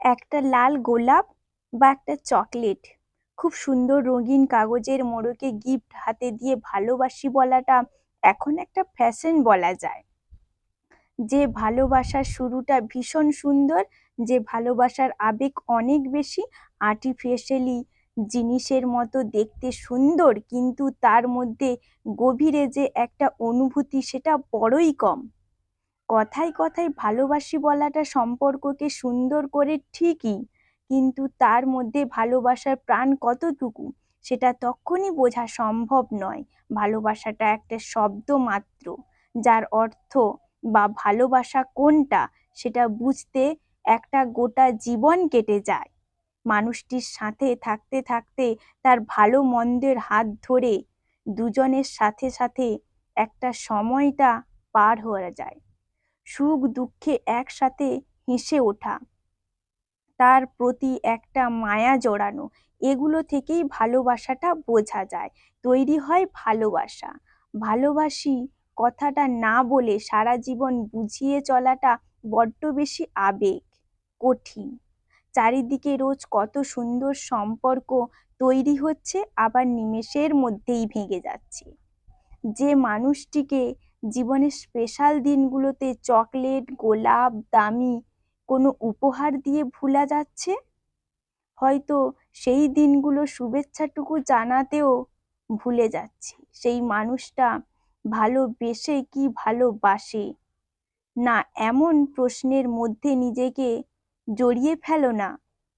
একটা লাল গোলাপ বা একটা চকলেট। খুব সুন্দর রঙিন কাগজের মোড়কে গিফট হাতে দিয়ে ভালোবাসি বলাটা এখন একটা ফ্যাশন বলা যায়। যে ভালোবাসার শুরুটা ভীষণ সুন্দর, যে ভালোবাসার আবেগ অনেক বেশি আর্টিফিশিয়ালি জিনিসের মতো দেখতে সুন্দর, কিন্তু তার মধ্যে গভীরে যে একটা অনুভূতি সেটা বড়ই কম। কথায় কথায় ভালোবাসি বলাটা সম্পর্ককে সুন্দর করে ঠিকই, কিন্তু তার মধ্যে ভালোবাসার প্রাণ কতটুকু সেটা তখনই বোঝা সম্ভব নয়। ভালোবাসাটা একটা শব্দ মাত্র, যার অর্থ বা ভালোবাসা কোনটা সেটা বুঝতে একটা গোটা জীবন কেটে যায়। মানুষটির সাথে থাকতে থাকতে তার ভালো মন্দের হাত ধরে দুজনের সাথে সাথে একটা সময়টা পার হয়ে যায়। সুখ দুঃখে একসাথে হেসে ওঠা। তার প্রতি একটা মায়া জড়ানো, এগুলো থেকেই ভালোবাসাটা বোঝা যায়। তৈরি হয় ভালোবাসা। ভালোবাসি কথাটা না বলে সারা জীবন বুঝিয়ে চলাটা বড্ড বেশি আবেগ, কঠিন। চারিদিকে রোজ কত সুন্দর সম্পর্ক তৈরি হচ্ছে, আবার নিমেষের মধ্যেই ভেঙে যাচ্ছে। যে মানুষটিকে জীবনের স্পেশাল দিনগুলোতে চকলেট গোলাপ, দামি কোনো উপহার দিয়ে ভুলা যাচ্ছে? হয়তো সেই দিনগুলো শুভেচ্ছাটুকু জানাতেও ভুলে যাচ্ছি। সেই মানুষটা ভালোবেসে কি ভালোবাসে? না, এমন প্রশ্নের মধ্যে নিজেকে জড়িয়ে ফেলো না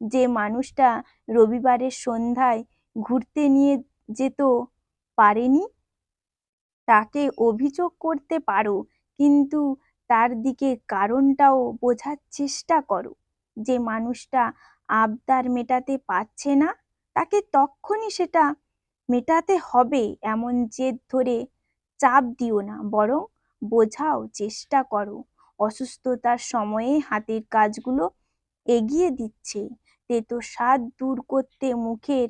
যে মানুষটা রবিবারের সন্ধ্যায় ঘুরতে নিয়ে যেত পারেনি? তাকে অভিযোগ করতে পারো, কিন্তু তার দিকে কারণটাও বোঝার চেষ্টা করো। যে মানুষটা আবদার মেটাতে পারছে না, তাকে তক্ষুনি সেটা মেটাতে হবে, এমন জেদ ধরে চাপ দিও না, বরং বোঝাও, চেষ্টা করো। অসুস্থতার সময়ে হাতের কাজগুলো এগিয়ে দিচ্ছে। তেতো স্বাদ দূর করতে মুখের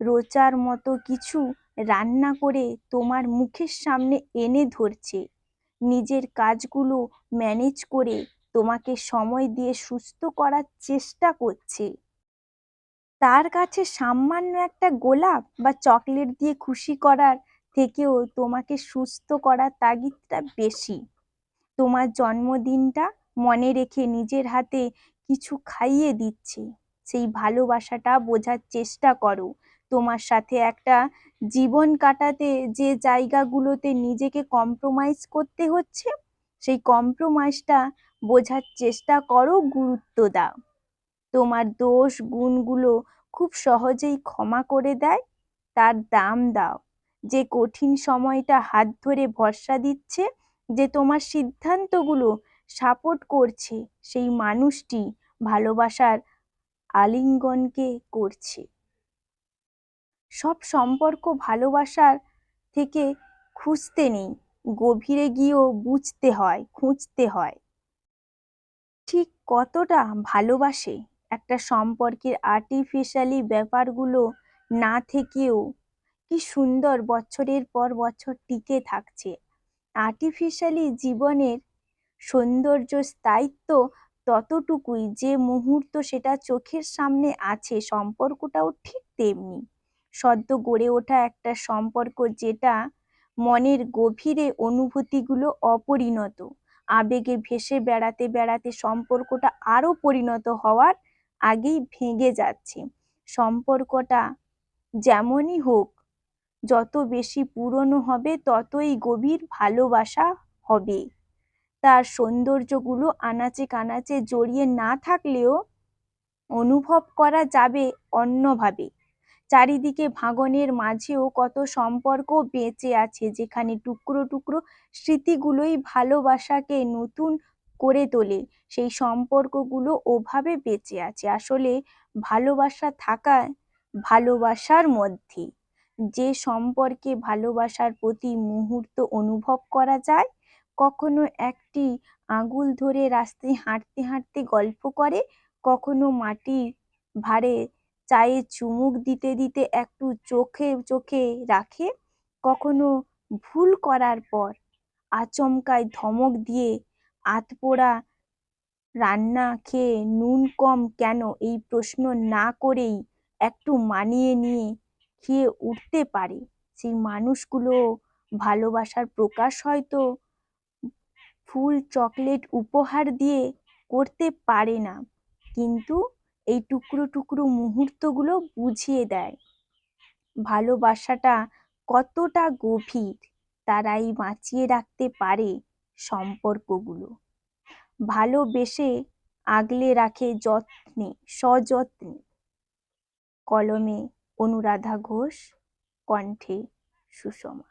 রোচার মতো কিছু রান্না করে তোমার মুখের সামনে এনে ধরছে। নিজের কাজগুলো ম্যানেজ করে তোমাকে সময় দিয়ে সুস্থ করার চেষ্টা করছে। তার কাছে সামান্য একটা গোলাপ বা চকলেট দিয়ে খুশি করার থেকেও তোমাকে সুস্থ করার তাগিদটা বেশি। তোমার জন্মদিনটা মনে রেখে নিজের হাতে কিছু খাইয়ে দিচ্ছে। সেই ভালোবাসাটা বোঝার চেষ্টা করো। তোমার সাথে একটা জীবন কাটাতে, যে জায়গাগুলোতে নিজেকে কম্প্রোমাইজ করতে হচ্ছে, সেই কম্প্রোমাইজটা বোঝার চেষ্টা করো, গুরুত্ব দাও। তোমার দোষ গুণগুলো খুব সহজেই ক্ষমা করে দেয়, তার দাম দাও। যে কঠিন সময়টা হাত ধরে ভরসা দিচ্ছে, যে তোমার সিদ্ধান্তগুলো সাপোর্ট করছে, সেই মানুষটি ভালোবাসার আলিঙ্গনকে করছে। সব সম্পর্ক ভালোবাসার থেকে খুঁজতে নেই, গভীরে গিয়েও বুঝতে হয়, খুঁজতে হয়। ঠিক কতটা ভালোবাসে একটা সম্পর্কের আর্টিফিশিয়ালি ব্যাপারগুলো না থেকেও কি সুন্দর বছরের পর বছর টিকে থাকছে। আর্টিফিশিয়ালি জীবনের সৌন্দর্য স্থায়িত্ব ততটুকুই যে মুহূর্ত সেটা চোখের সামনে আছে, সম্পর্কটাও ঠিক তেমনি। সদ্য গড়ে ওঠা একটা সম্পর্ক যেটা মনের গভীরে অনুভূতিগুলো অপরিণত। আবেগে ভেসে বেড়াতে বেড়াতে সম্পর্কটা আরও পরিণত হওয়ার আগেই ভেঙে যাচ্ছে। সম্পর্কটা যেমনই হোক, যত বেশি পুরনো হবে ততই গভীর ভালোবাসা হবে। তার সৌন্দর্যগুলো আনাচে কানাচে জড়িয়ে না থাকলেও অনুভব করা যাবে অন্যভাবে। চারিদিকে ভাঙনের মাঝেও কত সম্পর্ক বেঁচে আছে, যেখানে টুকরো টুকরো স্মৃতিগুলোই ভালোবাসাকে নতুন করে তোলে। সেই সম্পর্কগুলো ওভাবে বেঁচে আছে। আসলে ভালোবাসা থাকা ভালোবাসার মধ্যে। যে সম্পর্কে ভালোবাসার প্রতি মুহূর্ত অনুভব করা যায়, কখনো একটি আঙুল ধরে রাস্তায় হাঁটতে হাঁটতে গল্প করে, কখনো মাটির ভারে চায়ে চুমুক দিতে দিতে একটু চোখে চোখে রাখে, কখনো ভুল করার পর আচমকায় ধমক দিয়ে আতপোড়া রান্না খেয়ে নুন কম কেন এই প্রশ্ন না করেই একটু মানিয়ে নিয়ে খেয়ে উঠতে পারে। সেই মানুষগুলো ভালোবাসার প্রকাশ হয়তো ফুল চকলেট উপহার দিয়ে করতে পারে না। কিন্তু এই টুকরো টুকরো মুহূর্তগুলো বুঝিয়ে দেয়। ভালোবাসাটা কতটা গভীর, তারাই বাঁচিয়ে রাখতে পারে সম্পর্কগুলো। ভালোবেসে আগলে রাখে যত্নে, সযত্নে। কলমে অনুরাধা ঘোষ, কণ্ঠে সুষমা।